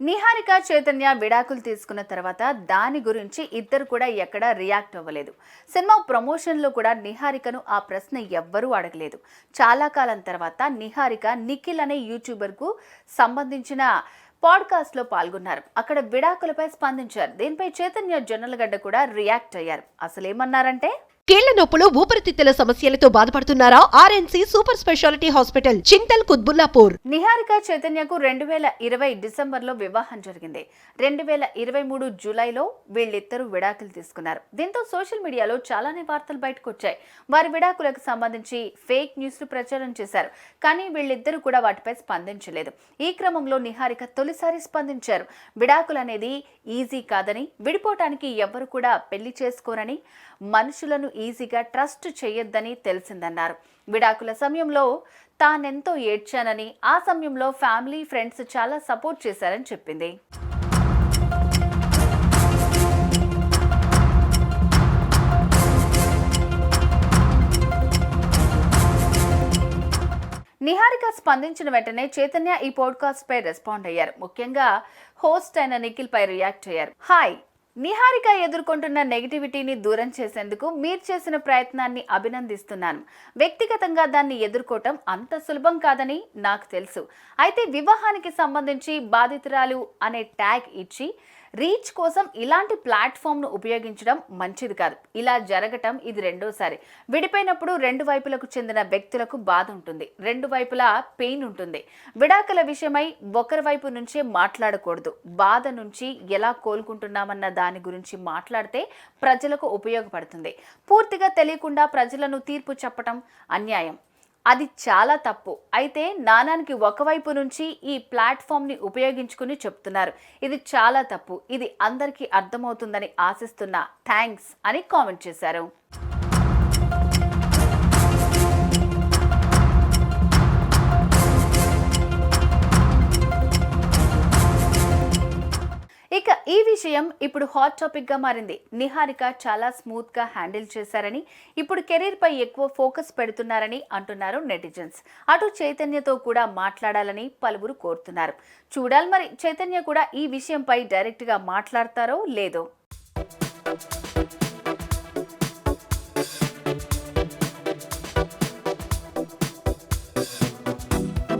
నిహారిక చైతన్య విడాకులు తీసుకున్న తర్వాత దాని గురించి ఇద్దరు కూడా ఎక్కడా రియాక్ట్ అవ్వలేదు. సినిమా ప్రమోషన్లో కూడా నిహారికను ఆ ప్రశ్న ఎవ్వరూ అడగలేదు. చాలా కాలం తర్వాత నిహారిక నిఖిల్ అనే యూట్యూబర్కు సంబంధించిన పాడ్కాస్ట్లో పాల్గొన్నారు. అక్కడ విడాకులపై స్పందించారు. దీనిపై చైతన్య జొన్నలగడ్డ కూడా రియాక్ట్ అయ్యారు. అసలు ఏమన్నారంటే కీళ్ళ నొప్పులు ఊపిరితిత్తుల సమస్యలతో బాధపడుతున్నారా? RNC super speciality hospital Chintal Quthbullapur. Niharika చైతన్యకు రెండు వేల ఇరవై డిసెంబర్లో వివాహం జరిగింది. రెండు వేల ఇరవై మూడు జూలైలో వీళ్ళిద్దరూ విడాకులు తీసుకున్నారు. దీంతో సోషల్ మీడియాలో చాలానే వార్తలు బయటకు వచ్చాయి వారి విడాకులకు సంబంధించి ఫేక్ న్యూస్లు ప్రచారం చేశారు. కానీ వీళ్ళిద్దరూ కూడా వాటిపై స్పందించలేదు. ఈ క్రమంలో నిహారిక తొలిసారి స్పందించారు. విడాకులు అనేది ఈజీ కాదని విడిపోవటానికి ఎవ్వరు కూడా పెళ్ళి చేసుకోరని మనుషులను ఈజీగా ట్రస్ట్ చేయొద్దని తెలిసిందన్నారు. విడాకుల సమయంలో తానెంతో ఏడ్చానని ఆ సమయంలో ఫ్యామిలీ ఫ్రెండ్స్ చాలా సపోర్ట్ చేశారని చెప్పింది. నిహారిక స్పందించిన వెంటనే చైతన్య ఈ పాడ్కాస్ట్ పై రెస్పాండ్ అయ్యారు. ముఖ్యంగా హోస్ట్ అయిన నిఖిల్ పై రియాక్ట్ అయ్యారు. హాయ్! నిహారిక ఎదుర్కొంటున్న నెగిటివిటీని దూరం చేసేందుకు మీరు చేసిన ప్రయత్నాన్ని అభినందిస్తున్నాను. వ్యక్తిగతంగా దాన్ని ఎదుర్కోవటం అంత సులభం కాదని నాకు తెలుసు. అయితే వివాహానికి సంబంధించి బాధితురాలు అనే ట్యాగ్ ఇచ్చి రీచ్ కోసం ఇలాంటి ప్లాట్ఫామ్ను ఉపయోగించడం మంచిది కాదు. ఇలా జరగటం ఇది రెండోసారి. విడిపోయినప్పుడు రెండు వైపులకు చెందిన వ్యక్తులకు బాధ ఉంటుంది. రెండు వైపులా పెయిన్ ఉంటుంది. విడాకుల విషయమై ఒకరి వైపు నుంచే మాట్లాడకూడదు. బాధ నుంచి ఎలా కోలుకుంటున్నామన్న దాని గురించి మాట్లాడితే ప్రజలకు ఉపయోగపడుతుంది. పూర్తిగా తెలియకుండా ప్రజలను తీర్పు చెప్పటం అన్యాయం. అది చాలా తప్పు. అయితే నాణానికి ఒకవైపు నుంచి ఈ ప్లాట్ఫామ్ని ఉపయోగించుకుని చెప్తున్నారు. ఇది చాలా తప్పు. ఇది అందరికీ అర్థమవుతుందని ఆశిస్తున్నా థ్యాంక్స్ అని కామెంట్ చేశారు. ఇక ఈ విషయం ఇప్పుడు హాట్ టాపిక్గా మారింది. నిహారిక చాలా స్మూత్గా హ్యాండిల్ చేశారని ఇప్పుడు కెరీర్ పై ఎక్కువ ఫోకస్ పెడుతున్నారని అంటున్నారు నెటిజన్స్. అటు చైతన్యతో కూడా మాట్లాడాలని పలువురు కోరుతున్నారు. చూడాలి మరి చైతన్య కూడా ఈ విషయంపై డైరెక్ట్గా మాట్లాడతారో లేదో.